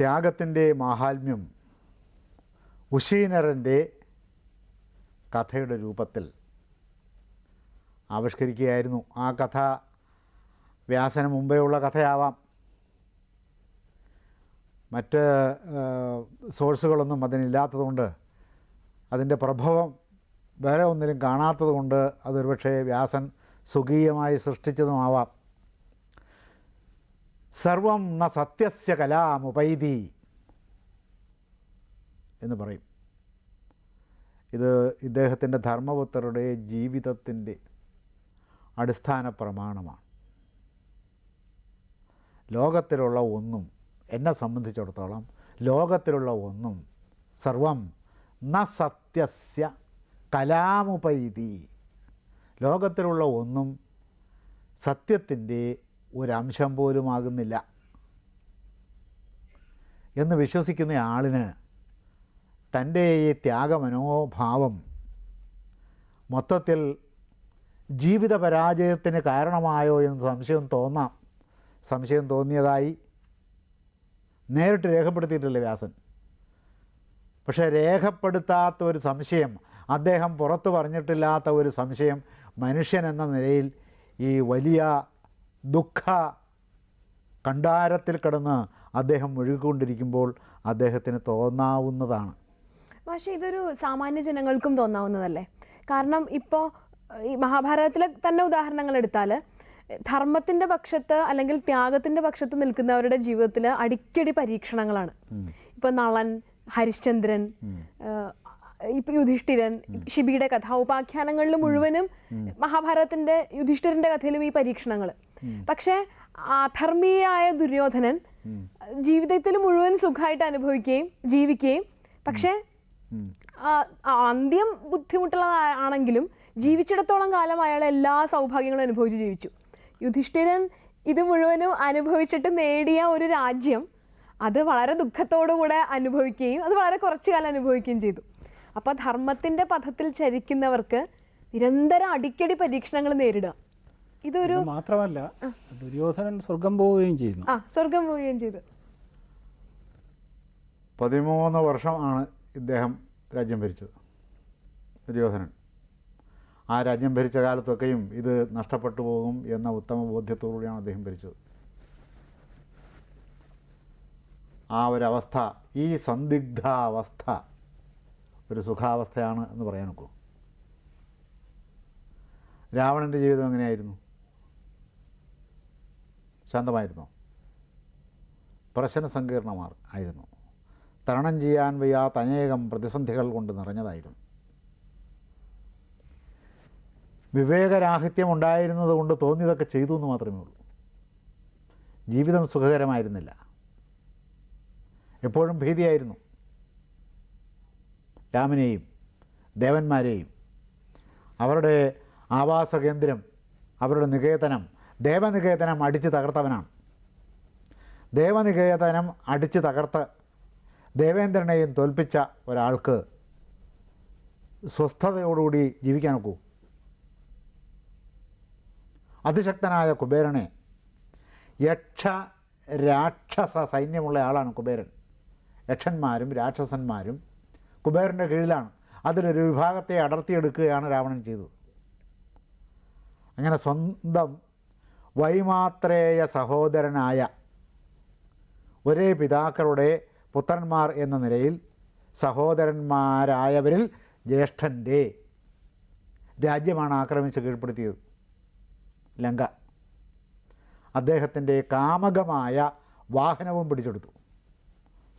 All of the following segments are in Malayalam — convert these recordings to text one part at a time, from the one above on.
ത്യാഗത്തിന്റെ മാഹാത്മ്യം ഉശീനരന്റെ കഥയുടെ രൂപത്തിൽ ആവിഷ്കരിക്കുകയായിരുന്നു. ആ കഥ വ്യാസന് മുമ്പേ ഉള്ള കഥയാവാം. മറ്റ് സോഴ്സുകളൊന്നും അതിനില്ലാത്തതുകൊണ്ട് അതിന്റെ പ്രഭവം വേറെ ഒന്നിലും കാണാത്തതുകൊണ്ട് അതൊരുപക്ഷേ വ്യാസൻ സ്വകീയമായി സൃഷ്ടിച്ചതുമാവാം. സർവം ന സത്യസ്യ കലാമുപൈതി എന്ന് പറയും. ഇത് ഇദ്ദേഹത്തിന്റെ ധർമ്മപുത്രരുടെ ജീവിതത്തിന്റെ അടിസ്ഥാന പ്രമാണമാണ്. ലോകത്തിലുള്ള ഒന്നും എന്നെ സംബന്ധിച്ചിടത്തോളം ലോകത്തിലുള്ള ഒന്നും സർവം ന സത്യസ്യ കലാമുപൈതി ലോകത്തിലുള്ള ഒന്നും സത്യത്തിന്റെ ഒരംശം പോലും ആകുന്നില്ല. എന്ന് വിശ്വസിക്കുന്ന ആളിന് തന്റെ ഈ ത്യാഗമനോഭാവം മൊത്തത്തിൽ ജീവിത പരാജയത്തിന് കാരണമായോ എന്ന് സംശയം തോന്നാം. സംശയം തോന്നിയതായി നേരിട്ട് രേഖപ്പെടുത്തിയിട്ടില്ല വ്യാസൻ. പക്ഷേ രേഖപ്പെടുത്താത്ത ഒരു സംശയം അദ്ദേഹം പുറത്തു പറഞ്ഞിട്ടില്ലാത്ത ഒരു സംശയം മനുഷ്യൻ എന്ന നിലയിൽ ഈ വലിയ ദുഃഖ കണ്ടാരത്തിൽ കിടന്ന് അദ്ദേഹം മുഴുകിക്കൊണ്ടിരിക്കുമ്പോൾ അദ്ദേഹത്തിന് തോന്നാവുന്നതാണ്. പക്ഷേ ഇതൊരു സാമാന്യ ജനങ്ങൾക്കും തോന്നാവുന്നതല്ലേ? കാരണം ഇപ്പോൾ ഈ മഹാഭാരതത്തിലെ തന്നെ ഉദാഹരണങ്ങൾ എടുത്താൽ ധർമ്മത്തിന്റെ പക്ഷത്ത് അല്ലെങ്കിൽ ത്യാഗത്തിന്റെ പക്ഷത്ത് നിൽക്കുന്നവരുടെ ജീവിതത്തിൽ അടിക്കടി പരീക്ഷണങ്ങളാണ്. ഇപ്പം നളൻ ഹരിശ്ചന്ദ്രൻ ഇപ്പൊ ഇപ്പം യുധിഷ്ഠിരൻ ശിബിയുടെ കഥ ഉപാഖ്യാനങ്ങളിൽ മുഴുവനും മഹാഭാരതത്തിന്റെ യുധിഷ്ഠിരന്റെ കഥയിലും ഈ പരീക്ഷണങ്ങൾ പക്ഷേ അധർമ്മീയായ ദുര്യോധനൻ ജീവിതത്തിൽ മുഴുവൻ സുഖമായിട്ട് അനുഭവിക്കുകയും ജീവിക്കുകയും പക്ഷേ അന്ത്യം ബുദ്ധിമുട്ടുള്ളതാണെങ്കിലും ജീവിച്ചിടത്തോളം കാലം അയാൾ എല്ലാ സൗഭാഗ്യങ്ങളും അനുഭവിച്ച് ജീവിച്ചു. യുധിഷ്ഠിരൻ ഇത് മുഴുവനും അനുഭവിച്ചിട്ട് നേടിയ ഒരു രാജ്യം അത് വളരെ ദുഃഖത്തോടുകൂടെ അനുഭവിക്കുകയും അത് വളരെ കുറച്ചു കാലം അനുഭവിക്കുകയും ചെയ്തു. അപ്പോൾ ധർമ്മത്തിന്റെ പഥത്തിൽ ചരിക്കുന്നവർക്ക് നിരന്തരം അടിക്കടി പരീക്ഷണങ്ങൾ നേരിടുക. ഇതൊരു മാത്രമല്ല ദുര്യോധനൻ സ്വർഗം പോവുകയും ചെയ്യുന്നു ആ സ്വർഗം പോവുകയും ചെയ്തു. പതിമൂന്ന് വർഷമാണ് ഇദ്ദേഹം രാജ്യം ഭരിച്ചത് ദുര്യോധനൻ. ആ രാജ്യം ഭരിച്ച കാലത്തൊക്കെയും ഇത് നഷ്ടപ്പെട്ടു പോകും എന്ന ഉത്തമ ബോധ്യത്തോടുകൂടിയാണ് അദ്ദേഹം ഭരിച്ചത്. ആ ഒരവസ്ഥ ഈ സന്ദിഗ്ധാവസ്ഥ ഒരു സുഖാവസ്ഥയാണ് എന്ന് പറയാൻ നോക്കൂ രാവണന്റെ ജീവിതം എങ്ങനെയായിരുന്നു? ശാന്തമായിരുന്നോ. പ്രശ്ന സങ്കീർണമാർ ആയിരുന്നു. തരണം ചെയ്യാൻ വയ്യാത്ത അനേകം പ്രതിസന്ധികൾ കൊണ്ട് നിറഞ്ഞതായിരുന്നു. വിവേകരാഹിത്യം ഉണ്ടായിരുന്നത് കൊണ്ട് തോന്നിയതൊക്കെ ചെയ്തു എന്ന് മാത്രമേ ഉള്ളൂ. ജീവിതം സുഖകരമായിരുന്നില്ല. എപ്പോഴും ഭീതിയായിരുന്നു. രാമനെയും ദേവന്മാരെയും അവരുടെ ആവാസ കേന്ദ്രം അവരുടെ നികേതനം ദേവനികേതനം അടിച്ച് തകർത്തവനാണ്. ദേവനികേതനം അടിച്ച് തകർത്ത് ദേവേന്ദ്രനെയും തോൽപ്പിച്ച ഒരാൾക്ക് സ്വസ്ഥതയോടുകൂടി ജീവിക്കാൻ ഒക്കൂ അതിശക്തനായ കുബേരനെ യക്ഷ രാക്ഷസ സൈന്യമുള്ള ആളാണ് കുബേരൻ. യക്ഷന്മാരും രാക്ഷസന്മാരും കുബേരന്റെ കീഴിലാണ്. അതിലൊരു വിഭാഗത്തെ അടർത്തിയെടുക്കുകയാണ് രാവണൻ ചെയ്തത്. അങ്ങനെ സ്വന്തം വൈമാത്രേയ സഹോദരനായ ഒരേ പിതാക്കളുടെ പുത്രന്മാർ എന്ന നിലയിൽ സഹോദരന്മാരായവരിൽ ജ്യേഷ്ഠന്റെ രാജ്യമാണ് ആക്രമിച്ച് കീഴ്പ്പെടുത്തിയത്. ലങ്ക. അദ്ദേഹത്തിന്റെ കാമകമായ വാഹനവും പിടിച്ചെടുത്തു.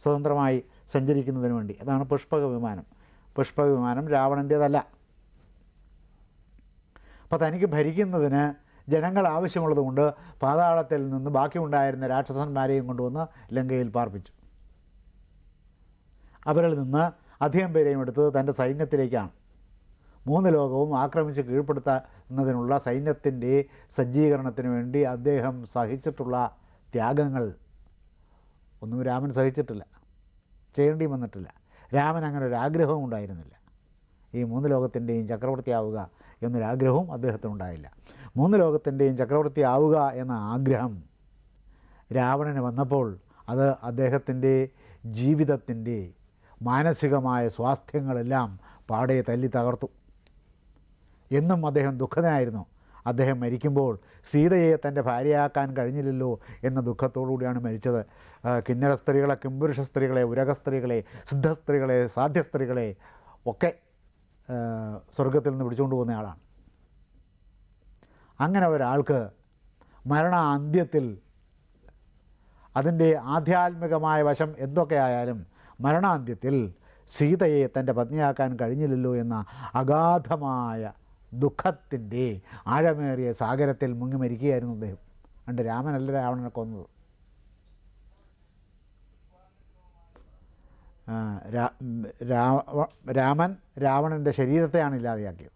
സ്വതന്ത്രമായി സഞ്ചരിക്കുന്നതിന് വേണ്ടി. അതാണ് പുഷ്പക വിമാനം. പുഷ്പക വിമാനം രാവണന്റേതല്ല. അപ്പോൾ തനിക്ക് ഭരിക്കുന്നതിന് ജനങ്ങൾ ആവശ്യമുള്ളതുകൊണ്ട് പാതാളത്തിൽ നിന്ന് ബാക്കിയുണ്ടായിരുന്ന രാക്ഷസന്മാരെയും കൊണ്ടുവന്ന് ലങ്കയിൽ പാർപ്പിച്ചു. അവരിൽ നിന്ന് അധികം പേരെയും എടുത്തത് തന്റെ സൈന്യത്തിലേക്കാണ്. മൂന്ന് ലോകവും ആക്രമിച്ച് കീഴ്പ്പെടുത്തുന്നതിനുള്ള സൈന്യത്തിന്റെ സജ്ജീകരണത്തിന് വേണ്ടി അദ്ദേഹം സഹിച്ചിട്ടുള്ള ത്യാഗങ്ങൾ ഒന്നും രാമൻ സഹിച്ചിട്ടില്ല. ചെയ്യേണ്ടി വന്നിട്ടില്ല. രാമൻ അങ്ങനെ ഒരു ആഗ്രഹവും ഉണ്ടായിരുന്നില്ല. ഈ മൂന്ന് ലോകത്തിന്റെയും ചക്രവർത്തിയാവുക എന്നൊരാഗ്രഹവും അദ്ദേഹത്തിനുണ്ടായില്ല. മൂന്ന് ലോകത്തിന്റെയും ചക്രവർത്തി ആവുക എന്ന ആഗ്രഹം രാവണന് വന്നപ്പോൾ അത് അദ്ദേഹത്തിന്റെ ജീവിതത്തിന്റെ മാനസികമായ സ്വാസ്ഥ്യങ്ങളെല്ലാം പാടെ തല്ലി തകർത്തു. എന്നും അദ്ദേഹം ദുഃഖനായിരുന്നു അദ്ദേഹം മരിക്കുമ്പോൾ സീതയെ തന്റെ ഭാര്യയാക്കാൻ കഴിഞ്ഞില്ലല്ലോ എന്ന ദുഃഖത്തോടുകൂടിയാണ് മരിച്ചത്. കിന്നര സ്ത്രീകളെ കിംപുരുഷ സ്ത്രീകളെ ഉരക സ്ത്രീകളെ സിദ്ധ സ്ത്രീകളെ സാധ്യ സ്ത്രീകളെ ഒക്കെ സ്വർഗത്തിൽ നിന്ന് പിടിച്ചുകൊണ്ട് പോകുന്ന ആളാണ്. അങ്ങനെ ഒരാൾക്ക് മരണ അന്ത്യത്തിൽ അതിന്റെ ആധ്യാത്മികമായ വശം എന്തൊക്കെയായാലും മരണാന്ത്യത്തിൽ സീതയെ തന്റെ പത്നിയാക്കാൻ കഴിഞ്ഞില്ലല്ലോ എന്ന അഗാധമായ ദുഃഖത്തിന്റെ ആഴമേറിയ സാഗരത്തിൽ മുങ്ങി മരിക്കുകയായിരുന്നു അദ്ദേഹം. പണ്ട് രാമനല്ല രാവണനെ കൊന്നത്. രാമൻ രാവണന്റെ ശരീരത്തെയാണ് ഇല്ലാതെയാക്കിയത്.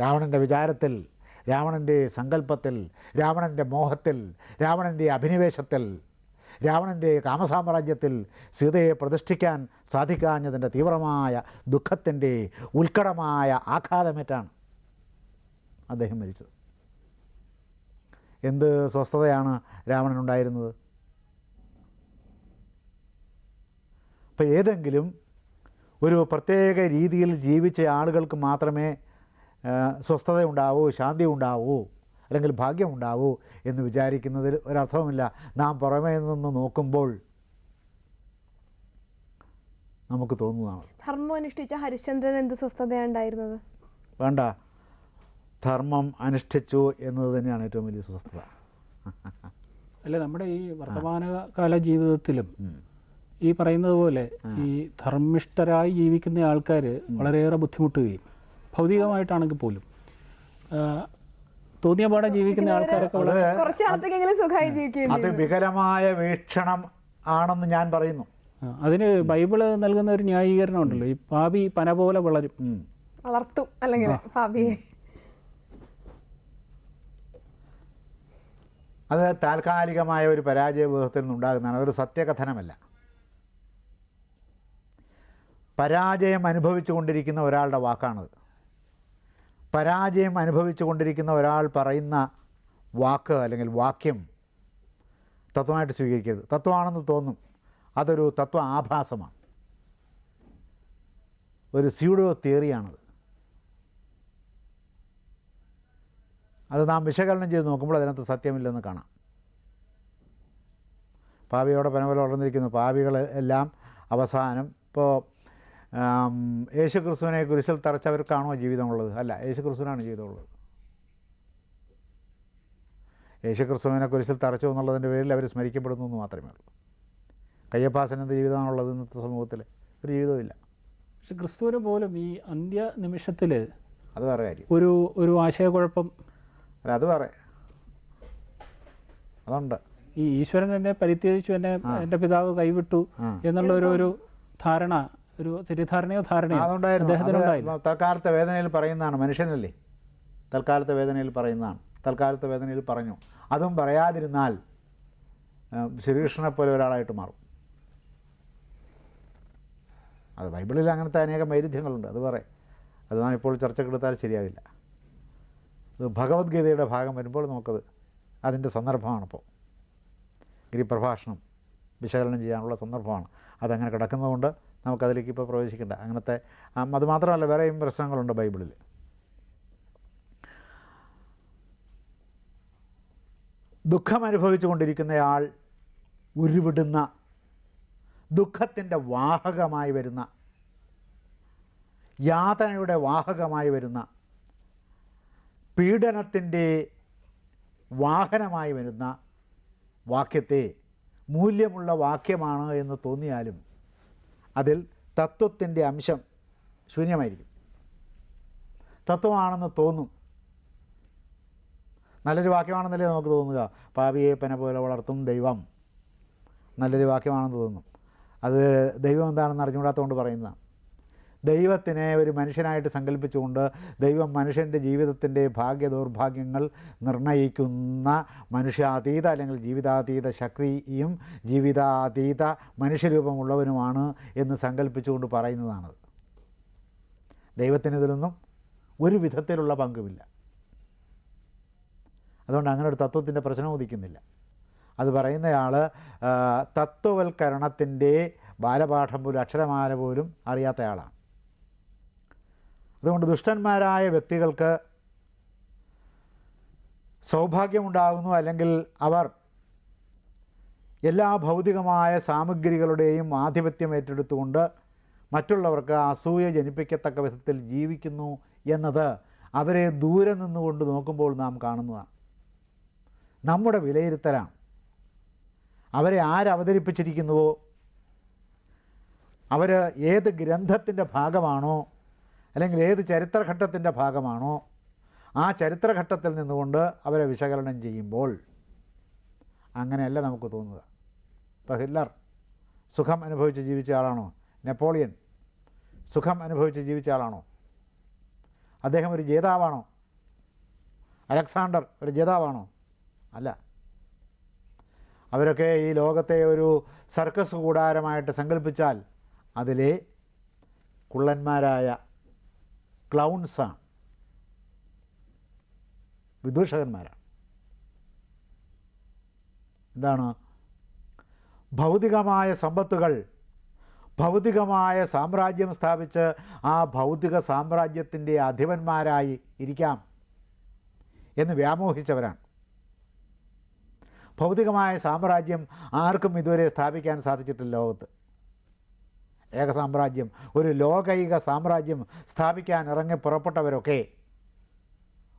രാവണന്റെ വിചാരത്തിൽ രാവണന്റെ സങ്കല്പത്തിൽ രാവണന്റെ മോഹത്തിൽ രാവണന്റെ അഭിനിവേശത്തിൽ രാവണന്റെ കാമസാമ്രാജ്യത്തിൽ സീതയെ പ്രതിഷ്ഠിക്കാൻ സാധിക്കാഞ്ഞതിന്റെ തീവ്രമായ ദുഃഖത്തിന്റെ ഉത്കടമായ ആഘാതമേറ്റാണ് അദ്ദേഹം മരിച്ചത്. എന്ത് സ്വസ്ഥതയാണ് രാവണനുണ്ടായിരുന്നത്? അപ്പോൾ ഏതെങ്കിലും ഒരു പ്രത്യേക രീതിയിൽ ജീവിച്ച ആളുകൾക്ക് മാത്രമേ സ്വസ്ഥത ഉണ്ടാവൂ ശാന്തി ഉണ്ടാവൂ അല്ലെങ്കിൽ ഭാഗ്യം ഉണ്ടാവൂ എന്ന് വിചാരിക്കുന്നതിൽ ഒരർത്ഥവുമില്ല. നാം പുറമേ നിന്ന് നോക്കുമ്പോൾ നമുക്ക് തോന്നുന്നതാണ്. ധർമ്മം അനുഷ്ഠിച്ച ഹരിശ്ചന്ദ്രൻ എന്ത് സ്വസ്ഥതയുണ്ടായിരുന്നത് വേണ്ട. ധർമ്മം അനുഷ്ഠിച്ചു എന്നത് തന്നെയാണ് ഏറ്റവും വലിയ സ്വസ്ഥത. അല്ല നമ്മുടെ ഈ വർത്തമാനകാല ജീവിതത്തിലും ഈ പറയുന്നത് പോലെ ഈ ധർമ്മിഷ്ഠരായി ജീവിക്കുന്ന ആൾക്കാർ വളരെയേറെ ബുദ്ധിമുട്ടുകയും ഭൗതികമായിട്ടാണെങ്കിൽ പോലും തോന്നിയ പാടെ ജീവിക്കുന്ന ആൾക്കാരൊക്കെ അത് വികലമായ വീക്ഷണം ആണെന്ന് ഞാൻ പറയുന്നു. അതിന് ബൈബിൾ നൽകുന്ന ഒരു ന്യായീകരണം ഉണ്ടല്ലോ ഈ പാപി പന പോലെ വളരും. വളർത്തും അല്ലെങ്കിൽ പാപിയെ. അത് താൽക്കാലികമായ ഒരു പരാജയബോധത്തിൽ നിന്നുണ്ടാകുന്നതാണ്. അതൊരു സത്യകഥനമല്ല. പരാജയം അനുഭവിച്ചു കൊണ്ടിരിക്കുന്ന ഒരാളുടെ വാക്കാണത്. പരാജയം അനുഭവിച്ചു കൊണ്ടിരിക്കുന്ന ഒരാൾ പറയുന്ന വാക്ക് അല്ലെങ്കിൽ വാക്യം തത്വമായിട്ട് സ്വീകരിക്കരുത്. തത്വമാണെന്ന് തോന്നും. അതൊരു തത്വ ആഭാസമാണ്. ഒരു സ്യൂഡോ തിയറിയാണത്. അത് നാം വിശകലനം ചെയ്ത് നോക്കുമ്പോൾ അതിനകത്ത് സത്യമില്ലെന്ന് കാണാം. പാവിയോടെ പനപോലെ വളർന്നിരിക്കുന്നു. പാവികളെല്ലാം അവസാനം ഇപ്പോൾ യേശു ക്രിസ്തുവിനെ കുരിശിൽ തറച്ചവർക്കാണോ ജീവിതമുള്ളത്? അല്ല യേശു ക്രിസ്തുവിനാണ് ജീവിതമുള്ളത്. യേശു ക്രിസ്തുവിനെ കുരിശിൽ തറച്ചു എന്നുള്ളതിന്റെ പേരിൽ അവർ സ്മരിക്കപ്പെടുന്നു എന്ന് മാത്രമേ ഉള്ളൂ. കയ്യപ്പാസൻ എന്ത് ജീവിതമാണുള്ളത് ഇന്നത്തെ സമൂഹത്തിൽ ഒരു ജീവിതമില്ല പക്ഷെ ക്രിസ്തുവിന് പോലും ഈ അന്ത്യ നിമിഷത്തിൽ അത് വേറെ കാര്യം. ഒരു ഒരു ആശയക്കുഴപ്പം അല്ല അത് വേറെ. അതുണ്ട്. ഈ ഈശ്വരൻ എന്നെ പരിത്യജിച്ചു എന്നെ എന്റെ പിതാവ് കൈവിട്ടു എന്നുള്ള ഒരു ഒരു ധാരണ ഒരു തെറ്റിദ്ധാരണയോ ധാരണയോ? അതുകൊണ്ടായിരുന്നു തൽക്കാലത്തെ വേദനയിൽ പറയുന്നതാണ്. മനുഷ്യനല്ലേ? തൽക്കാലത്തെ വേദനയിൽ പറയുന്നതാണ്. തൽക്കാലത്തെ വേദനയിൽ പറഞ്ഞു. അതും പറയാതിരുന്നാൽ ശ്രീകൃഷ്ണനെ പോലെ ഒരാളായിട്ട് മാറും. അത് ബൈബിളിൽ അങ്ങനത്തെ അനേകം വൈരുദ്ധ്യങ്ങളുണ്ട്. അത് പറയും അത് നാം ഇപ്പോൾ ചർച്ചക്കെടുത്താൽ ശരിയാവില്ല. ഇത് ഭഗവത്ഗീതയുടെ ഭാഗം വരുമ്പോൾ നമുക്കത് അതിന്റെ സന്ദർഭമാണിപ്പോൾ ഗിരിപ്രഭാഷണം വിശകലനം ചെയ്യാനുള്ള സന്ദർഭമാണ്. അതങ്ങനെ കിടക്കുന്നതുകൊണ്ട് നമുക്കതിലേക്ക് ഇപ്പോൾ പ്രവേശിക്കേണ്ട. അങ്ങനത്തെ അതുമാത്രമല്ല അത് മാത്രമല്ല വേറെയും പ്രശ്നങ്ങളുണ്ട് ബൈബിളിൽ. ദുഃഖം അനുഭവിച്ചു കൊണ്ടിരിക്കുന്നയാൾ ഉരുവിടുന്ന ദുഃഖത്തിന്റെ വാഹകമായി വരുന്ന യാതനയുടെ വാഹകമായി വരുന്ന പീഡനത്തിന്റെ വാഹനമായി വരുന്ന വാക്യത്തെ മൂല്യമുള്ള വാക്യമാണ് എന്ന് തോന്നിയാലും അതിൽ തത്വത്തിന്റെ അംശം ശൂന്യമായിരിക്കും. തത്വമാണെന്ന് തോന്നും. നല്ലൊരു വാക്യമാണെന്നല്ലേ നമുക്ക് തോന്നുക? പാപിയെ പന പോലെ വളർത്തും ദൈവം. നല്ലൊരു വാക്യമാണെന്ന് തോന്നും. അത് ദൈവം എന്താണെന്ന് അറിഞ്ഞുകൂടാത്തതുകൊണ്ട് പറയുന്നതാണ്. ദൈവത്തിനെ ഒരു മനുഷ്യനായിട്ട് സങ്കല്പിച്ചുകൊണ്ട് ദൈവം മനുഷ്യന്റെ ജീവിതത്തിന്റെ ഭാഗ്യ ദൗർഭാഗ്യങ്ങൾ നിർണയിക്കുന്ന മനുഷ്യാതീത അല്ലെങ്കിൽ ജീവിതാതീത ശക്തിയും ജീവിതാതീത മനുഷ്യരൂപമുള്ളവനുമാണ് എന്ന് സങ്കല്പിച്ചുകൊണ്ട് പറയുന്നതാണത്. ദൈവത്തിന് ഇതിലൊന്നും ഒരു വിധത്തിലുള്ള പങ്കുമില്ല. അതുകൊണ്ട് അങ്ങനെ ഒരു തത്വത്തിന്റെ പ്രശ്നം ഉദിക്കുന്നില്ല. അത് പറയുന്നയാൾ തത്വവൽക്കരണത്തിന്റെ ബാലപാഠം പോലും അക്ഷരമാല പോലും അറിയാത്തയാളാണ്. അതുകൊണ്ട് ദുഷ്ടന്മാരായ വ്യക്തികൾക്ക് സൗഭാഗ്യമുണ്ടാകുന്നു അല്ലെങ്കിൽ അവർ എല്ലാ ഭൗതികമായ സാമഗ്രികളുടെയും ആധിപത്യം ഏറ്റെടുത്തുകൊണ്ട് മറ്റുള്ളവർക്ക് അസൂയ ജനിപ്പിക്കത്തക്ക വിധത്തിൽ ജീവിക്കുന്നു എന്നത് അവരെ ദൂരെ നിന്നുകൊണ്ട് നോക്കുമ്പോൾ നാം കാണുന്നതാണ്. നമ്മുടെ വിലയിരുത്തലാണ്. അവരെ ആരവതരിപ്പിച്ചിരിക്കുന്നുവോ അവർ ഏത് ഗ്രന്ഥത്തിന്റെ ഭാഗമാണോ? അല്ലെങ്കിൽ ഏത് ചരിത്രഘട്ടത്തിന്റെ ഭാഗമാണോ ആ ചരിത്രഘട്ടത്തിൽ നിന്നുകൊണ്ട് അവരെ വിശകലനം ചെയ്യുമ്പോൾ അങ്ങനെയല്ല നമുക്ക് തോന്നുക. ഇപ്പോൾ ഹിറ്റ്ലർ സുഖം അനുഭവിച്ച് ജീവിച്ച ആളാണോ? നെപ്പോളിയൻ സുഖം അനുഭവിച്ച് ജീവിച്ച ആളാണോ? അദ്ദേഹം ഒരു ജേതാവാണോ? അലക്സാണ്ടർ ഒരു ജേതാവാണോ? അല്ല. അവരൊക്കെ ഈ ലോകത്തെ ഒരു സർക്കസ് കൂടാരമായിട്ട് സങ്കല്പിച്ചാൽ അതിലെ കുള്ളന്മാരായ ക്ലൗൺസാണ്. വിദൂഷകന്മാരാണ്. എന്താണ്? ഭൗതികമായ സമ്പത്തുകൾ ഭൗതികമായ സാമ്രാജ്യം സ്ഥാപിച്ച് ആ ഭൗതിക സാമ്രാജ്യത്തിന്റെ അധിപന്മാരായി ഇരിക്കാം എന്ന് വ്യാമോഹിച്ചവരാണ്. ഭൗതികമായ സാമ്രാജ്യം ആർക്കും ഇതുവരെ സ്ഥാപിക്കാൻ സാധിച്ചിട്ടില്ല ലോകത്ത്. ഏക സാമ്രാജ്യം ഒരു ലോകൈക സാമ്രാജ്യം സ്ഥാപിക്കാൻ ഇറങ്ങി പുറപ്പെട്ടവരൊക്കെ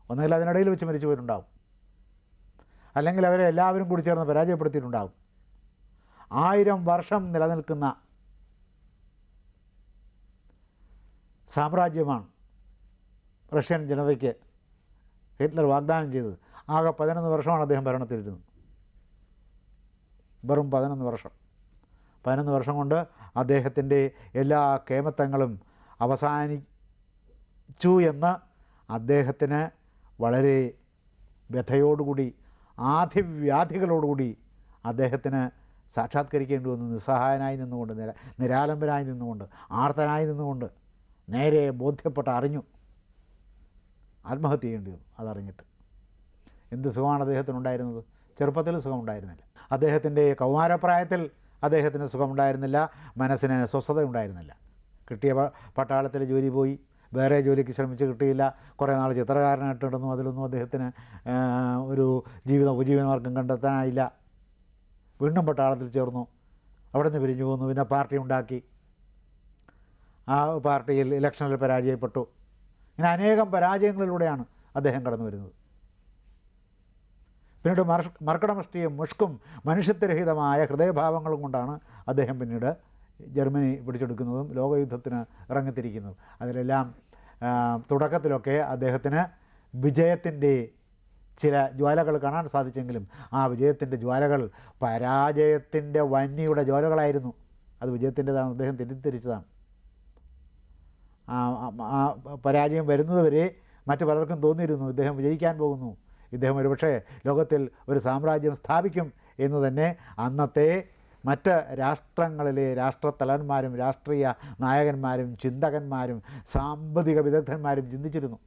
ഒന്നുകിൽ അതിനിടയിൽ വെച്ച് മരിച്ചു പോയിട്ടുണ്ടാവും. അല്ലെങ്കിൽ അവരെ എല്ലാവരും കൂടി ചേർന്ന് പരാജയപ്പെടുത്തിയിട്ടുണ്ടാവും. ആയിരം വർഷം നിലനിൽക്കുന്ന സാമ്രാജ്യമാണ് റഷ്യൻ ജനതയ്ക്ക് ഹിറ്റ്ലർ വാഗ്ദാനം ചെയ്തത്. ആകെ പതിനൊന്ന് വർഷമാണ് അദ്ദേഹം ഭരണത്തിലിരുന്നത്. വെറും പതിനൊന്ന് വർഷം. പതിനൊന്ന് വർഷം കൊണ്ട് അദ്ദേഹത്തിന്റെ എല്ലാ കേമത്തങ്ങളും അവസാനിച്ചു എന്ന് അദ്ദേഹത്തിന് വളരെ വ്യഥയോടുകൂടി ആധിവ്യാധികളോടുകൂടി അദ്ദേഹത്തിന് സാക്ഷാത്കരിക്കേണ്ടി വന്നു. നിസ്സഹായനായി നിന്നുകൊണ്ട് നിര നിരാലംബനായി നിന്നുകൊണ്ട് ആർത്തനായി നിന്നുകൊണ്ട് നേരെ ബോധ്യപ്പെട്ട് അറിഞ്ഞു. ആത്മഹത്യ ചെയ്യേണ്ടി വന്നു അതറിഞ്ഞിട്ട്. എന്ത് സുഖമാണ് അദ്ദേഹത്തിനുണ്ടായിരുന്നത്? ചെറുപ്പത്തിൽ സുഖമുണ്ടായിരുന്നില്ല. അദ്ദേഹത്തിന്റെ കൗമാരപ്രായത്തിൽ അദ്ദേഹത്തിന് സുഖമുണ്ടായിരുന്നില്ല മനസ്സിന് സ്വസ്ഥത ഉണ്ടായിരുന്നില്ല കിട്ടിയ പട്ടാളത്തിൽ ജോലി പോയി. വേറെ ജോലിക്ക് ശ്രമിച്ച് കിട്ടിയില്ല. കുറേ നാൾ ചിത്രകാരനായിട്ട് കിടന്നു അതിലൊന്നും അദ്ദേഹത്തിന് ഒരു ജീവിത ഉപജീവനമാർഗം കണ്ടെത്താനായില്ല. വീണ്ടും പട്ടാളത്തിൽ ചേർന്നു. അവിടെ നിന്ന് പിരിഞ്ഞു പോന്നു. പിന്നെ പാർട്ടി ഉണ്ടാക്കി. ആ പാർട്ടിയിൽ ഇലക്ഷനിൽ പരാജയപ്പെട്ടു. ഇങ്ങനെ അനേകം പരാജയങ്ങളിലൂടെയാണ് അദ്ദേഹം കടന്നു വരുന്നത് പിന്നീട് മർ മർക്കടമഷ്ടിയും മുഷ്കും മനുഷ്യത്വരഹിതമായ ഹൃദയഭാവങ്ങളും കൊണ്ടാണ് അദ്ദേഹം പിന്നീട് ജർമ്മനി പിടിച്ചെടുക്കുന്നതും ലോകയുദ്ധത്തിന് ഇറങ്ങിത്തിരിക്കുന്നതും. അതിലെല്ലാം തുടക്കത്തിലൊക്കെ അദ്ദേഹത്തിന് വിജയത്തിന്റെ ചില ജ്വാലകൾ കാണാൻ സാധിച്ചെങ്കിലും ആ വിജയത്തിന്റെ ജ്വാലകൾ പരാജയത്തിന്റെ വന്യയുടെ ജ്വാലകളായിരുന്നു. അത് വിജയത്തിന്റെതാണ്. അദ്ദേഹം തെറ്റിദ്ധരിച്ചതാണ്. ആ പരാജയം വരുന്നതുവരെ മറ്റു പലർക്കും തോന്നിയിരുന്നു. ഇദ്ദേഹം വിജയിക്കാൻ പോകുന്നു. ഇദ്ദേഹം ഒരുപക്ഷെ ലോകത്തിൽ ഒരു സാമ്രാജ്യം സ്ഥാപിക്കും എന്ന് തന്നെ അന്നത്തെ മറ്റ് രാഷ്ട്രങ്ങളിലെ രാഷ്ട്രത്തലവന്മാരും രാഷ്ട്രീയ നായകന്മാരും ചിന്തകന്മാരും സാമ്പത്തിക വിദഗ്ധന്മാരും ചിന്തിച്ചിരുന്നു.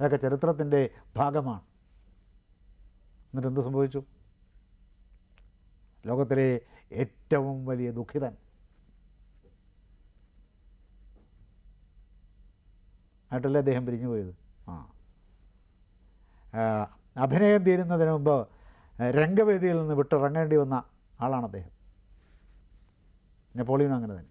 അതൊക്കെ ചരിത്രത്തിന്റെ ഭാഗമാണ്. എന്നിട്ട് എന്ത് സംഭവിച്ചു? ലോകത്തിലെ ഏറ്റവും വലിയ ദുഃഖിതൻ. ആയിട്ടല്ലേ അദ്ദേഹം പിരിഞ്ഞു പോയത് ആ. അഭിനയം തീരുന്നതിന് മുമ്പ് രംഗവേദിയിൽ നിന്ന് വിട്ടിറങ്ങേണ്ടി വന്ന ആളാണ് അദ്ദേഹം. നെപ്പോളിയനും അങ്ങനെ തന്നെ.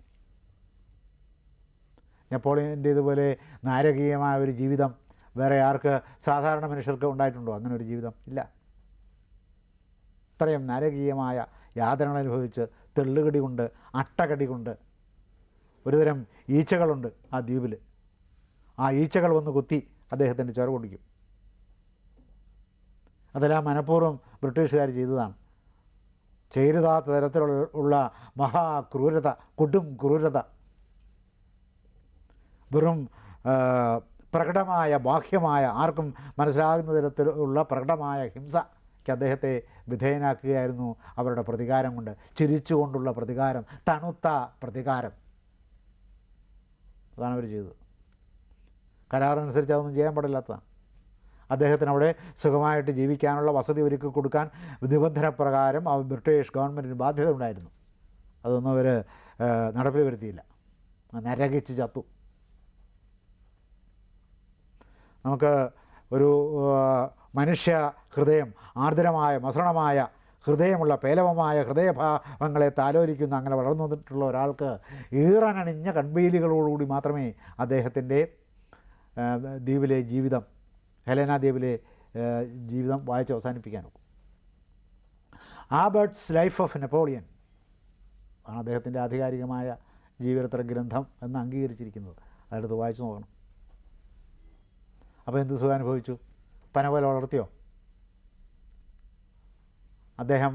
നെപ്പോളിയന്റെ ഇതുപോലെ നാരകീയമായ ഒരു ജീവിതം വേറെ ആർക്ക് സാധാരണ മനുഷ്യർക്ക് ഉണ്ടായിട്ടുണ്ടോ? അങ്ങനെ ഒരു ജീവിതം ഇല്ല. ഇത്രയും നാരകീയമായ യാതനകൾ അനുഭവിച്ച് തെള്ളുകടി കൊണ്ട് അട്ടകടി കൊണ്ട് ഒരുതരം ഈച്ചകളുണ്ട് ആ ദ്വീപിൽ ആ ഈച്ചകൾ വന്ന് കുത്തി അദ്ദേഹത്തിന്റെ ചുരം കുടിക്കും അതെല്ലാം മനഃപൂർവം ബ്രിട്ടീഷുകാർ ചെയ്തതാണ്. ചെയ്തതാത്ത തരത്തിലുള്ള മഹാക്രൂരത കൊടും ക്രൂരത. വെറും പ്രകടമായ ബാഹ്യമായ ആർക്കും മനസ്സിലാകുന്ന തരത്തിലുള്ള പ്രകടമായ ഹിംസയ്ക്ക് അദ്ദേഹത്തെ വിധേയനാക്കുകയായിരുന്നു അവരുടെ പ്രതികാരം കൊണ്ട്. ചിരിച്ചുകൊണ്ടുള്ള പ്രതികാരം തണുത്ത പ്രതികാരം. അതാണ് അവർ ചെയ്തത്. കരാറനുസരിച്ച് അതൊന്നും ചെയ്യാൻ പാടില്ലാത്തതാണ്. അദ്ദേഹത്തിന് അവിടെ സുഖമായിട്ട് ജീവിക്കാനുള്ള വസതി ഒരുക്കി കൊടുക്കാൻ നിബന്ധന പ്രകാരം ആ ബ്രിട്ടീഷ് ഗവൺമെന്റിന് ബാധ്യത ഉണ്ടായിരുന്നു. അതൊന്നും അവർ നടപ്പിൽ വരുത്തിയില്ല. നരകിച്ച് ചത്തു. നമുക്ക് ഒരു മനുഷ്യ ഹൃദയം ആർദ്രമായ മസൃണമായ ഹൃദയമുള്ള പേലവമായ ഹൃദയഭാവങ്ങളെ താലോലിക്കുന്ന അങ്ങനെ വളർന്നു വന്നിട്ടുള്ള ഒരാൾക്ക് ഈറനണിഞ്ഞ കൺപീലികളോടുകൂടി മാത്രമേ അദ്ദേഹത്തിന്റെ ദ്വീപിലെ ജീവിതം ഹെലേന ദ്വീപിലെ ജീവിതം വായിച്ച് അവസാനിപ്പിക്കാനൊക്കും ആബർട്ട്സ് ലൈഫ് ഓഫ് നെപ്പോളിയൻ ആണ് അദ്ദേഹത്തിന്റെ ആധികാരികമായ ജീവചരിത്ര ഗ്രന്ഥം എന്ന് അംഗീകരിച്ചിരിക്കുന്നത്. അതെടുത്ത് വായിച്ചു നോക്കണം. അപ്പോൾ എന്ത് സുഖം അനുഭവിച്ചു പന പോലെ വളർത്തിയോ? അദ്ദേഹം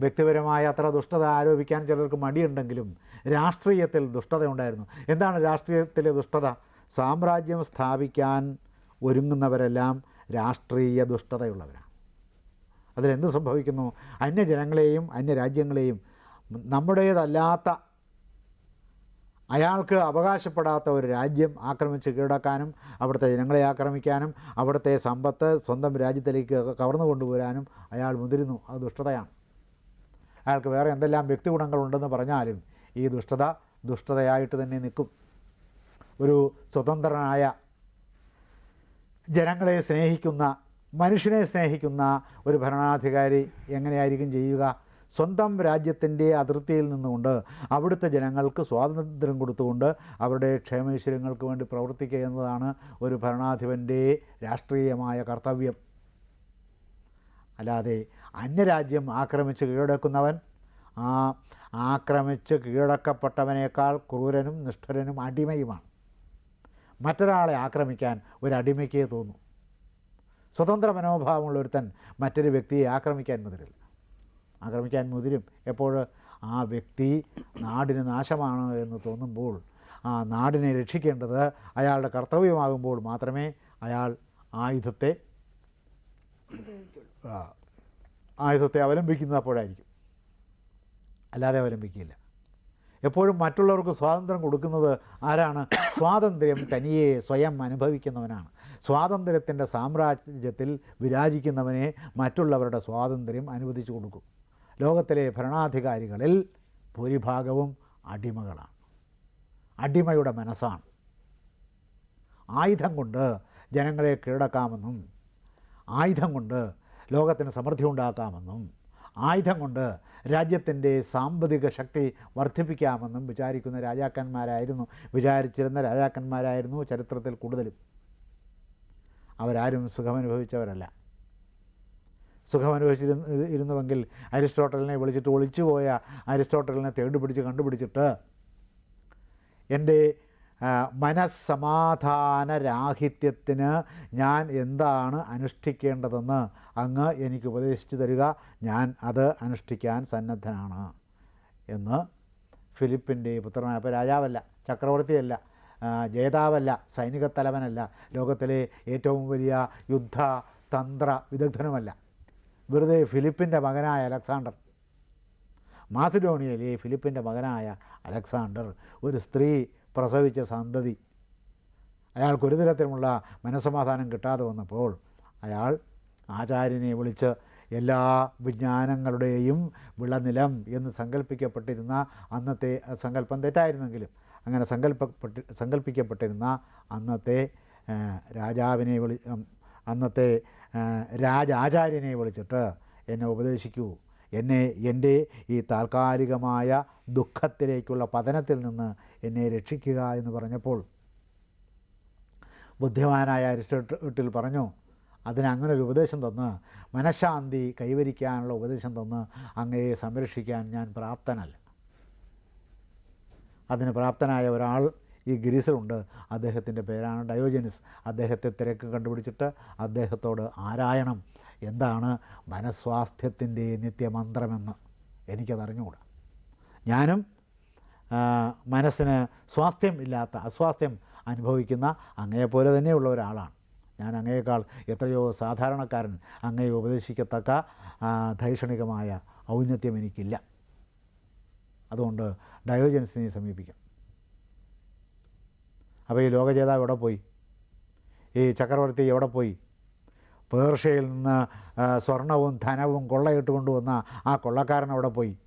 വ്യക്തിപരമായ അത്ര ദുഷ്ടത ആരോപിക്കാൻ ചിലർക്ക് മടിയുണ്ടെങ്കിലും രാഷ്ട്രീയത്തിൽ ദുഷ്ടത ഉണ്ടായിരുന്നു എന്താണ് രാഷ്ട്രീയത്തിലെ ദുഷ്ടത? സാമ്രാജ്യം സ്ഥാപിക്കാൻ ഒരുങ്ങുന്നവരെല്ലാം രാഷ്ട്രീയ ദുഷ്ടതയുള്ളവരാണ്. അതിലെന്ത് സംഭവിക്കുന്നു? അന്യജനങ്ങളെയും അന്യരാജ്യങ്ങളെയും നമ്മുടേതല്ലാത്ത അയാൾക്ക് അവകാശപ്പെടാത്ത ഒരു രാജ്യം ആക്രമിച്ച് കീഴടക്കാനും അവിടുത്തെ ജനങ്ങളെ ആക്രമിക്കാനും അവിടുത്തെ സമ്പത്ത് സ്വന്തം രാജ്യത്തിലേക്ക് കവർന്നു കൊണ്ടുവരാനും അയാൾ മുതിരുന്നു. അത് ദുഷ്ടതയാണ്. അയാൾക്ക് വേറെ എന്തെല്ലാം വ്യക്തിഗുണങ്ങളുണ്ടെന്ന് പറഞ്ഞാലും ഈ ദുഷ്ടത ദുഷ്ടതയായിട്ട് തന്നെ നിൽക്കും. ഒരു സ്വതന്ത്രനായ ജനങ്ങളെ സ്നേഹിക്കുന്ന മനുഷ്യനെ സ്നേഹിക്കുന്ന ഒരു ഭരണാധികാരി എങ്ങനെയായിരിക്കും ചെയ്യുക? സ്വന്തം രാജ്യത്തിന്റെ അതിർത്തിയിൽ നിന്നുകൊണ്ട് അവിടുത്തെ ജനങ്ങൾക്ക് സ്വാതന്ത്ര്യം കൊടുത്തുകൊണ്ട് അവരുടെ ക്ഷേമൈശ്വര്യങ്ങൾക്ക് വേണ്ടി പ്രവർത്തിക്കുക എന്നതാണ് ഒരു ഭരണാധിപന്റെ രാഷ്ട്രീയമായ കർത്തവ്യം. അല്ലാതെ അന്യരാജ്യം ആക്രമിച്ച് കീഴടക്കുന്നവൻ ആ ആക്രമിച്ച് കീഴടക്കപ്പെട്ടവനേക്കാൾ ക്രൂരനും നിഷ്ഠരനും അടിമയുമാണ്. മറ്റൊരാളെ ആക്രമിക്കാൻ ഒരു അടിമയ്ക്കേ തോന്നും. സ്വതന്ത്ര മനോഭാവമുള്ള ഒരുത്തൻ മറ്റൊരു വ്യക്തിയെ ആക്രമിക്കാൻ മുതിരില്ല. ആക്രമിക്കാൻ മുതിരും. എപ്പോൾ? ആ വ്യക്തി നാടിന് നാശമാണ് എന്ന് തോന്നുമ്പോൾ ആ നാടിനെ രക്ഷിക്കേണ്ടത് അയാളുടെ കർത്തവ്യമാകുമ്പോൾ മാത്രമേ അയാൾ ആയുധത്തെ ആയുധത്തെ അവലംബിക്കുന്നത് അപ്പോഴായിരിക്കും അല്ലാതെ അവലംബിക്കില്ല എപ്പോഴും മറ്റുള്ളവർക്ക് സ്വാതന്ത്ര്യം കൊടുക്കുന്നത് ആരാണ്? സ്വാതന്ത്ര്യം തനിയെ സ്വയം അനുഭവിക്കുന്നവനാണ്. സ്വാതന്ത്ര്യത്തിന്റെ സാമ്രാജ്യത്തിൽ വിരാജിക്കുന്നവനെ മറ്റുള്ളവരുടെ സ്വാതന്ത്ര്യം അനുവദിച്ചു കൊടുക്കും. ലോകത്തിലെ ഭരണാധികാരികളിൽ ഭൂരിഭാഗവും അടിമകളാണ്. അടിമയുടെ മനസ്സാണ്. ആയുധം കൊണ്ട് ജനങ്ങളെ കീഴടക്കാമെന്നും ആയുധം കൊണ്ട് ലോകത്തിന് സമൃദ്ധി ഉണ്ടാക്കാമെന്നും ആയുധം കൊണ്ട് രാജ്യത്തിന്റെ സാമ്പത്തിക ശക്തി വർദ്ധിപ്പിക്കാമെന്നും വിചാരിക്കുന്ന രാജാക്കന്മാരായിരുന്നു വിചാരിച്ചിരുന്ന രാജാക്കന്മാരായിരുന്നു ചരിത്രത്തിൽ കൂടുതലും. അവരാരും സുഖമനുഭവിച്ചവരല്ല. സുഖമനുഭവിച്ചിരുന്ന ഇരുന്നുവെങ്കിൽ അരിസ്റ്റോട്ടലിനെ വിളിച്ചിട്ട് ഒളിച്ചുപോയ അരിസ്റ്റോട്ടലിനെ തേടി പിടിച്ച് കണ്ടുപിടിച്ചിട്ട് എന്റെ ആ, മനസ്സമാധാന രാഹിത്യത്തിന് ഞാൻ എന്താണ് അനുഷ്ഠിക്കേണ്ടതെന്ന് അങ്ങ് എനിക്ക് ഉപദേശിച്ചു തരിക. ഞാൻ അത് അനുഷ്ഠിക്കാൻ സന്നദ്ധനാണ് എന്ന് ഫിലിപ്പിന്റെ പുത്രനായ അപ്പോൾ രാജാവല്ല ചക്രവർത്തിയല്ല ജേതാവല്ല സൈനിക തലവനല്ല ലോകത്തിലെ ഏറ്റവും വലിയ യുദ്ധ തന്ത്ര വിദഗ്ധനുമല്ല. വെറുതെ ഫിലിപ്പിന്റെ മകനായ അലക്സാണ്ടർ മാസിഡോണിയയിലെ ഫിലിപ്പിന്റെ മകനായ അലക്സാണ്ടർ ഒരു സ്ത്രീ പ്രസവിച്ച സന്തതി. അയാൾക്ക് ഒരു തരത്തിലുമുള്ള മനസ്സമാധാനം കിട്ടാതെ വന്നപ്പോൾ അയാൾ ആചാര്യനെ വിളിച്ച് എല്ലാ വിജ്ഞാനങ്ങളുടെയും വിളനിലം എന്ന് സങ്കല്പിക്കപ്പെട്ടിരുന്ന അന്നത്തെ സങ്കല്പം തെറ്റായിരുന്നെങ്കിലും അങ്ങനെ സങ്കല്പപ്പെട്ടി സങ്കല്പിക്കപ്പെട്ടിരുന്ന അന്നത്തെ രാജാവിനെ വിളി അന്നത്തെ രാജാചാര്യനെ വിളിച്ചിട്ട് എന്നെ ഉപദേശിക്കൂ. എന്നെ എന്റെ ഈ താൽക്കാലികമായ ദുഃഖത്തിലേക്കുള്ള പതനത്തിൽ നിന്ന് എന്നെ രക്ഷിക്കുക എന്ന് പറഞ്ഞപ്പോൾ ബുദ്ധിമാനായ അരിസ്റ്റോട്ടിൽ പറഞ്ഞു അതിന് അങ്ങനെ ഒരു ഉപദേശം തന്ന് മനഃശാന്തി കൈവരിക്കാനുള്ള ഉപദേശം തന്ന് അങ്ങയെ സംരക്ഷിക്കാൻ ഞാൻ പ്രാപ്തനല്ല. അതിന് പ്രാപ്തനായ ഒരാൾ ഈ ഗ്രീസിലുണ്ട്. അദ്ദേഹത്തിന്റെ പേരാണ് ഡയോജനിസ്. അദ്ദേഹത്തെ തിരക്ക് കണ്ടുപിടിച്ചിട്ട് അദ്ദേഹത്തോട് ആരായണം എന്താണ് മനസ്വാസ്ഥ്യത്തിന്റെ നിത്യമന്ത്രമെന്ന് എനിക്കതറിഞ്ഞുകൂടാ. ഞാനും മനസ്സിന് സ്വാസ്ഥ്യം ഇല്ലാത്ത അസ്വാസ്ഥ്യം അനുഭവിക്കുന്ന അങ്ങയെപ്പോലെ തന്നെയുള്ള ഒരാളാണ്. ഞാൻ അങ്ങയേക്കാൾ എത്രയോ സാധാരണക്കാരൻ അങ്ങയെ ഉപദേശിക്കത്തക്ക ധൈഷണികമായ ഔന്നത്യം എനിക്കില്ല. അതുകൊണ്ട് ഡയോജൻസിനെ സമീപിക്കാം. അപ്പോൾ ഈ ലോകജേതാവ് എവിടെ പോയി? ഈ ചക്രവർത്തി എവിടെ പോയി? പേർഷ്യയിൽ നിന്ന് സ്വർണവും ധനവും കൊള്ളയിട്ട് കൊണ്ടുവന്ന ആ കൊള്ളക്കാരൻ അവിടെ പോയി.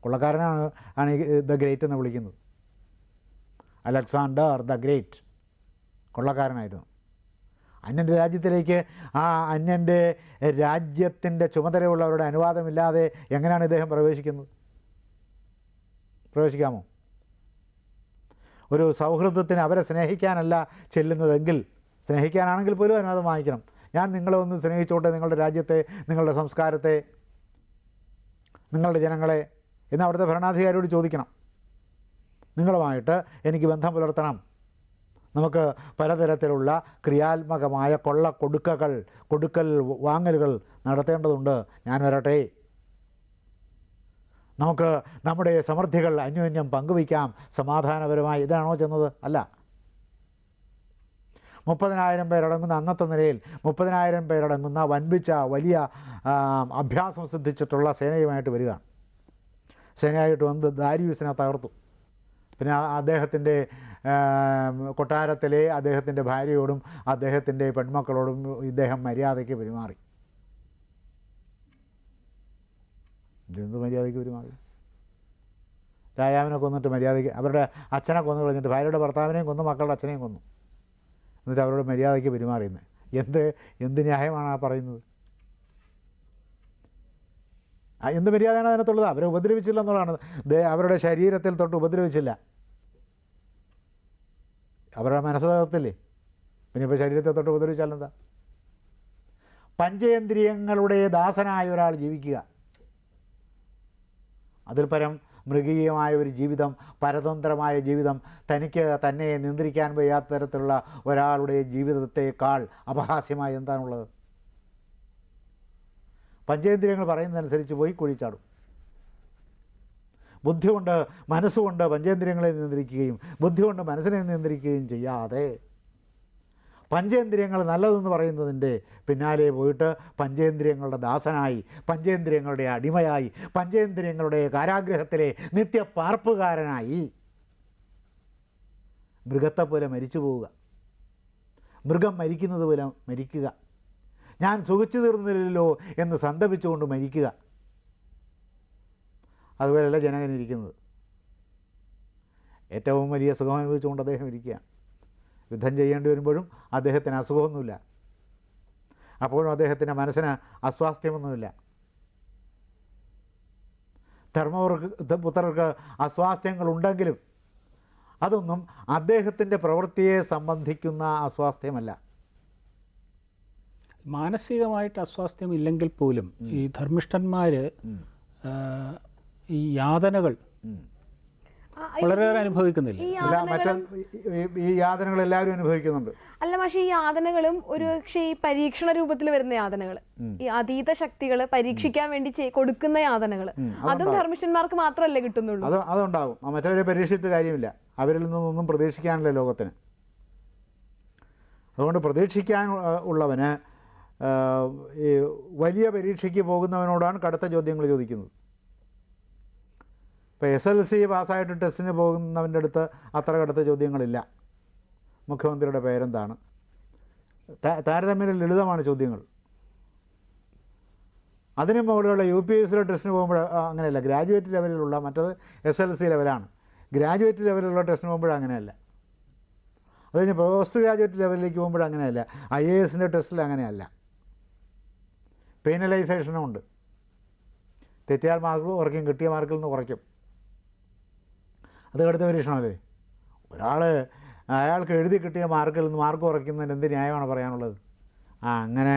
കൊള്ളക്കാരനാണ് ആണ് ദ ഗ്രേറ്റ് എന്ന് വിളിക്കുന്നത്. അലക്സാണ്ടർ ദ ഗ്രേറ്റ് കൊള്ളക്കാരനായിരുന്നു. അന്യന്റെ രാജ്യത്തിലേക്ക് ആ അന്യന്റെ രാജ്യത്തിന്റെ ചുമതലയുള്ളവരുടെ അനുവാദമില്ലാതെ എങ്ങനെയാണ് ഇദ്ദേഹം പ്രവേശിക്കുന്നത്? പ്രവേശിക്കാമോ? ഒരു സൗഹൃദത്തിന് അവരെ സ്നേഹിക്കാനല്ല ചെല്ലുന്നതെങ്കിൽ സ്നേഹിക്കാനാണെങ്കിൽ പോലും അനുവാദം വാങ്ങിക്കണം. ഞാൻ നിങ്ങളെ ഒന്ന് സ്നേഹിച്ചോട്ടെ നിങ്ങളുടെ രാജ്യത്തെ നിങ്ങളുടെ സംസ്കാരത്തെ നിങ്ങളുടെ ജനങ്ങളെ എന്ന് അവിടുത്തെ ഭരണാധികാരിയോട് ചോദിക്കണം. നിങ്ങളുമായിട്ട് എനിക്ക് ബന്ധം പുലർത്തണം. നമുക്ക് പലതരത്തിലുള്ള ക്രിയാത്മകമായ കൊള്ള കൊടുക്കകൾ കൊടുക്കൽ വാങ്ങലുകൾ നടത്തേണ്ടതുണ്ട്. ഞാൻ വരട്ടെ. നമുക്ക് നമ്മുടെ സമൃദ്ധികൾ അന്യോന്യം പങ്കുവയ്ക്കാം. സമാധാനപരമായി. ഇതാണോ ചെന്നത്? അല്ല. മുപ്പതിനായിരം പേരടങ്ങുന്ന അന്നത്തെ നിലയിൽ മുപ്പതിനായിരം പേരടങ്ങുന്ന വൻപിച്ച വലിയ അഭ്യാസം സിദ്ധിച്ചിട്ടുള്ള സേനയുമായിട്ട് വരികയാണ്. സേനയായിട്ട് വന്ന് ദാരിയൂസിനെ തകർത്തു. പിന്നെ അദ്ദേഹത്തിന്റെ കൊട്ടാരത്തിലെ അദ്ദേഹത്തിന്റെ ഭാര്യയോടും അദ്ദേഹത്തിന്റെ പെൺമക്കളോടും ഇദ്ദേഹം മര്യാദയ്ക്ക് പെരുമാറി. ഇതെന്ത് മര്യാദയ്ക്ക് പെരുമാറി? രാജാവിനെ കൊന്നിട്ട് മര്യാദയ്ക്ക് അവരുടെ അച്ഛനെ കൊന്നു കളഞ്ഞിട്ട് ഭാര്യയുടെ ഭർത്താവിനെയും കൊന്നു മക്കളുടെ അച്ഛനെയും കൊന്നു. എന്നിട്ട് അവരോട് മര്യാദയ്ക്ക് പെരുമാറിയെന്ന്. എന്ത് എന്ത് ന്യായമാണ് ആ പറയുന്നത്? എന്ത് മര്യാദയാണ് അതിനകത്തുള്ളത്? അവരെ ഉപദ്രവിച്ചില്ല എന്നുള്ളതാണ്. അവരുടെ ശരീരത്തിൽ തൊട്ട് ഉപദ്രവിച്ചില്ല. അവരുടെ മനസ്സ് തകർത്തില്ലേ പിന്നെ ഇപ്പോൾ ശരീരത്തെ തൊട്ട് ഉപദ്രവിച്ചാൽ എന്താ? പഞ്ചേന്ദ്രിയങ്ങളുടെ ദാസനായ ഒരാൾ ജീവിക്കുക. അതിൽ പരം മൃഗീയമായ ഒരു ജീവിതം പരതന്ത്രമായ ജീവിതം തനിക്ക് തന്നെ നിയന്ത്രിക്കാൻ വയ്യാത്ത തരത്തിലുള്ള ഒരാളുടെ ജീവിതത്തെക്കാൾ അപഹാസ്യമായി എന്താണുള്ളത്? പഞ്ചേന്ദ്രിയങ്ങൾ പറയുന്നതനുസരിച്ച് പോയി കുഴിച്ചാടും. ബുദ്ധി കൊണ്ട് മനസ്സുകൊണ്ട് പഞ്ചേന്ദ്രിയങ്ങളെ നിയന്ത്രിക്കുകയും ബുദ്ധി കൊണ്ട് മനസ്സിനെ നിയന്ത്രിക്കുകയും ചെയ്യാതെ പഞ്ചേന്ദ്രിയങ്ങൾ നല്ലതെന്ന് പറയുന്നതിന്റെ പിന്നാലെ പോയിട്ട് പഞ്ചേന്ദ്രിയങ്ങളുടെ ദാസനായി പഞ്ചേന്ദ്രിയങ്ങളുടെ അടിമയായി പഞ്ചേന്ദ്രിയങ്ങളുടെ കാരാഗ്രഹത്തിലെ നിത്യപാർപ്പുകാരനായി മൃഗത്തെ പോലെ മരിച്ചു പോവുക. മൃഗം മരിക്കുന്നത് പോലെ മരിക്കുക. ഞാൻ സുഖിച്ചു തീർന്നില്ലല്ലോ എന്ന് സന്തപിച്ചുകൊണ്ട് മരിക്കുക. അതുപോലെയല്ല ജനകൻ ഇരിക്കുന്നത് ഏറ്റവും വലിയ സുഖം അനുഭവിച്ചുകൊണ്ട് അദ്ദേഹം ഇരിക്കുകയാണ്. യുദ്ധം ചെയ്യേണ്ടി വരുമ്പോഴും അദ്ദേഹത്തിന് അസുഖമൊന്നുമില്ല. അപ്പോഴും അദ്ദേഹത്തിന്റെ മനസ്സിന് അസ്വാസ്ഥ്യമൊന്നുമില്ല. ധർമ്മവർക്ക് പുത്രർക്ക് അസ്വാസ്ഥ്യങ്ങളുണ്ടെങ്കിലും അതൊന്നും അദ്ദേഹത്തിന്റെ പ്രവൃത്തിയെ സംബന്ധിക്കുന്ന അസ്വാസ്ഥ്യമല്ല. മാനസികമായിട്ട് അസ്വാസ്ഥ്യം ഇല്ലെങ്കിൽ പോലും ഈ ധർമ്മിഷ്ഠന്മാർ ഈ യാതനകൾ വളരെയേറെ അനുഭവിക്കുന്നില്ല. ഈ യാതനകൾ എല്ലാവരും അനുഭവിക്കുന്നുണ്ട്. അല്ല പക്ഷേ ഈ യാതനകളും ഒരു പക്ഷേ ഈ പരീക്ഷണ രൂപത്തിൽ വരുന്ന യാതനകൾ ഈ അതീത ശക്തികൾ പരീക്ഷിക്കാൻ വേണ്ടി കൊടുക്കുന്ന യാതനകൾ അതും ധർമ്മിഷ്ഠന്മാർക്ക് മാത്രമല്ലേ കിട്ടുന്നുള്ളൂ? അത് അതുണ്ടാവും. മറ്റവരെ പരീക്ഷിച്ചിട്ട് കാര്യമില്ല. അവരിൽ നിന്നൊന്നും പ്രതീക്ഷിക്കാനില്ല ലോകത്തിന്. അതുകൊണ്ട് പ്രതീക്ഷിക്കാൻ ഉള്ളവന് ഈ വലിയ പരീക്ഷയ്ക്ക് പോകുന്നവനോടാണ് കടുത്ത ചോദ്യങ്ങൾ ചോദിക്കുന്നത്. ഇപ്പോൾ എസ് എൽ സി പാസ്സായിട്ട് ടെസ്റ്റിന് പോകുന്നവന്റെ അടുത്ത് അത്ര കടുത്ത ചോദ്യങ്ങളില്ല. മുഖ്യമന്ത്രിയുടെ പേരെന്താണ്? താരതമ്യം താരതമ്യേന ലളിതമാണ് ചോദ്യങ്ങൾ. അതിന് മുകളിലുള്ള യു പി എസ് സിയുടെ ടെസ്റ്റിന് പോകുമ്പോൾ അങ്ങനെയല്ല. ഗ്രാജുവേറ്റ് ലെവലിലുള്ള മറ്റത് എസ് എൽ സി ലെവലാണ്. ഗ്രാജുവേറ്റ് ലെവലിലുള്ള ടെസ്റ്റിന് പോകുമ്പോൾ അങ്ങനെയല്ല. അത് കഴിഞ്ഞ് പോസ്റ്റ് ഗ്രാജുവേറ്റ് ലെവലിലേക്ക് പോകുമ്പോൾ അങ്ങനെയല്ല. ഐ എ എസിന്റെ ടെസ്റ്റിൽ അങ്ങനെയല്ല. പെയിനലൈസേഷനും ഉണ്ട്. തെറ്റിയാൽ മാർക്ക് കുറയ്ക്കും കിട്ടിയ മാർക്കിൽ നിന്ന് കുറയ്ക്കും. അത് കടുത്ത പരീക്ഷണമല്ലേ? ഒരാൾ അയാൾക്ക് എഴുതി കിട്ടിയ മാർക്കിൽ നിന്ന് മാർക്ക് കുറയ്ക്കുന്നതിന് എന്ത് ന്യായമാണ് പറയാനുള്ളത്? ആ അങ്ങനെ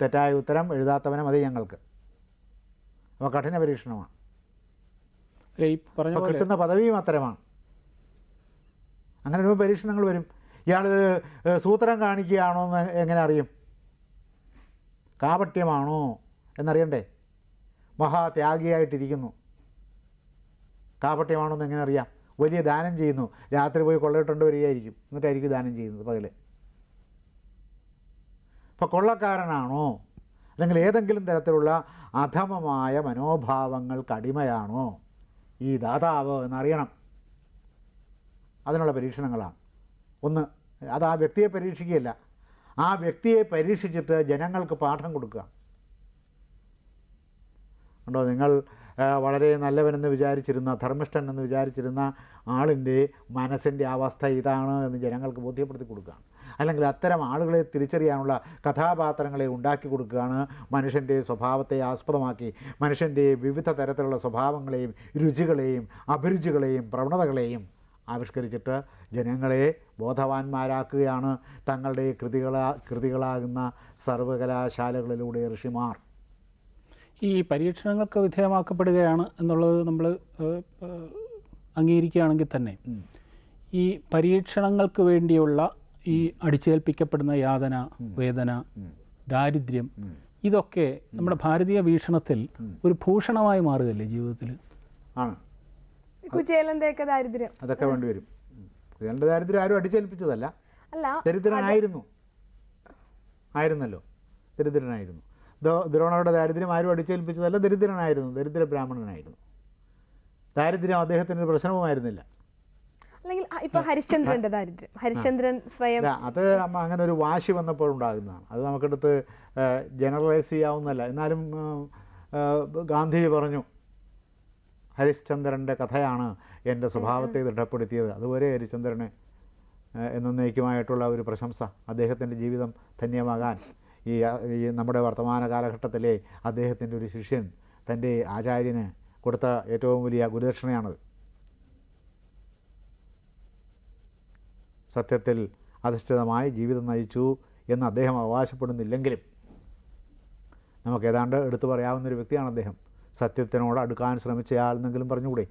തെറ്റായ ഉത്തരം എഴുതാത്തവനെ മതി ഞങ്ങൾക്ക്. അപ്പോൾ കഠിന പരീക്ഷണമാണ്. അപ്പോൾ കിട്ടുന്ന പദവിയും അത്തരമാണ് അങ്ങനെ ഒരു പരീക്ഷണങ്ങൾ വരും. ഇയാൾ സൂത്രം കാണിക്കുകയാണോ എന്ന് എങ്ങനെ അറിയും? കാപട്യമാണോ എന്നറിയണ്ടേ? മഹാത്യാഗിയായിട്ടിരിക്കുന്നു. കാപട്യമാണോ എന്ന് എങ്ങനെ അറിയാം? വലിയ ദാനം ചെയ്യുന്നു. രാത്രി പോയി കൊള്ളയിട്ടുണ്ട് വരികയായിരിക്കും. എന്നിട്ടായിരിക്കും ദാനം ചെയ്യുന്നത് പകൽ. അപ്പോൾ കൊള്ളക്കാരനാണോ? അല്ലെങ്കിൽ ഏതെങ്കിലും തരത്തിലുള്ള അധമമായ മനോഭാവങ്ങൾക്ക് അടിമയാണോ ഈ ദാതാവ് എന്നറിയണം. അതിനുള്ള പരീക്ഷണങ്ങളാണ്. ഒന്ന് അത് ആ വ്യക്തിയെ പരീക്ഷിക്കുകയല്ല. ആ വ്യക്തിയെ പരീക്ഷിച്ചിട്ട് ജനങ്ങൾക്ക് പാഠം കൊടുക്കുക. ഉണ്ടോ നിങ്ങൾ വളരെ നല്ലവനെന്ന് വിചാരിച്ചിരുന്ന ധർമ്മിഷ്ഠൻ എന്ന് വിചാരിച്ചിരുന്ന ആളിന്റെ മനസ്സിന്റെ അവസ്ഥ ഇതാണ് എന്ന് ജനങ്ങൾക്ക് ബോധ്യപ്പെടുത്തി കൊടുക്കുകയാണ്. അല്ലെങ്കിൽ അത്തരം ആളുകളെ തിരിച്ചറിയാനുള്ള കഥാപാത്രങ്ങളെ ഉണ്ടാക്കി കൊടുക്കുകയാണ് മനുഷ്യന്റെ സ്വഭാവത്തെ ആസ്പദമാക്കി മനുഷ്യന്റെ വിവിധ തരത്തിലുള്ള സ്വഭാവങ്ങളെയും രുചികളെയും അഭിരുചികളെയും പ്രവണതകളെയും ആവിഷ്കരിച്ചിട്ട് ജനങ്ങളെ ബോധവാന്മാരാക്കുകയാണ് തങ്ങളുടെ കൃതികളാ കൃതികളാകുന്ന സർവകലാശാലകളിലൂടെ ഋഷിമാർ. ഈ പരീക്ഷണങ്ങൾക്ക് വിധേയമാക്കപ്പെടുകയാണ് എന്നുള്ളത് നമ്മൾ അംഗീകരിക്കുകയാണെങ്കിൽ തന്നെ. ഈ പരീക്ഷണങ്ങൾക്ക് വേണ്ടിയുള്ള ഈ അടിച്ചേൽപ്പിക്കപ്പെടുന്ന യാതന വേദന ദാരിദ്ര്യം ഇതൊക്കെ നമ്മുടെ ഭാരതീയ വീക്ഷണത്തിൽ ഒരു ഭൂഷണമായി മാറുകയല്ലേ ജീവിതത്തിൽ ആണ്. കുചേലന്റെയൊക്കെ ദാരിദ്ര്യം. അതൊക്കെ വേണ്ടി വരും. കുതിരന്റെ ദാരിദ്ര്യം ആരും അടിച്ചേൽപ്പിച്ചതല്ല. അല്ല ദരിദ്രനായിരുന്നു. ആയിരുന്നല്ലോ. ദരിദ്രനായിരുന്നു. ദ്രോണരുടെ ദാരിദ്ര്യം ആരും അടിച്ചേൽപ്പിച്ചതല്ല ദരിദ്രനായിരുന്നു ദരിദ്ര ബ്രാഹ്മണനായിരുന്നു. ദാരിദ്ര്യം അദ്ദേഹത്തിന് ഒരു പ്രശ്നവുമായിരുന്നില്ല. അല്ലെങ്കിൽ ഇപ്പൊ ഹരിശ്ചന്ദ്രന്റെ ദാരിദ്ര്യം ഹരിശ്ചന്ദ്രൻ സ്വയം അത് അങ്ങനെ ഒരു വാശി വന്നപ്പോൾ ഉണ്ടാകുന്നതാണ്. അത് നമുക്കെടുത്ത് ജനറലൈസ് ചെയ്യാവുന്നതല്ല. എന്നാലും ഗാന്ധി പറഞ്ഞു ഹരിശ്ചന്ദ്രന്റെ കഥയാണ് എന്റെ സ്വഭാവത്തെ ദൃഢപ്പെടുത്തിയത് അതുവരെ ഹരിശ്ചന്ദ്രന് എന്നേക്കുമായിട്ടുള്ള ഒരു പ്രശംസ അദ്ദേഹത്തിന്റെ ജീവിതം ധന്യമാകാൻ ഈ നമ്മുടെ വർത്തമാന കാലഘട്ടത്തിലെ അദ്ദേഹത്തിന്റെ ഒരു ശിഷ്യൻ തന്റെ ആചാര്യന് കൊടുത്ത ഏറ്റവും വലിയ ഗുരുദക്ഷിണയാണത്. സത്യത്തിൽ അധിഷ്ഠിതമായി ജീവിതം നയിച്ചു എന്ന് അദ്ദേഹം അവകാശപ്പെടുന്നില്ലെങ്കിലും നമുക്ക് ഏതാണ്ട് എടുത്തു പറയാവുന്നൊരു വ്യക്തിയാണ് അദ്ദേഹം. സത്യത്തിനോട് അടുക്കാൻ ശ്രമിച്ചയാൾ എന്നെങ്കിലും പറഞ്ഞുകൂടെ?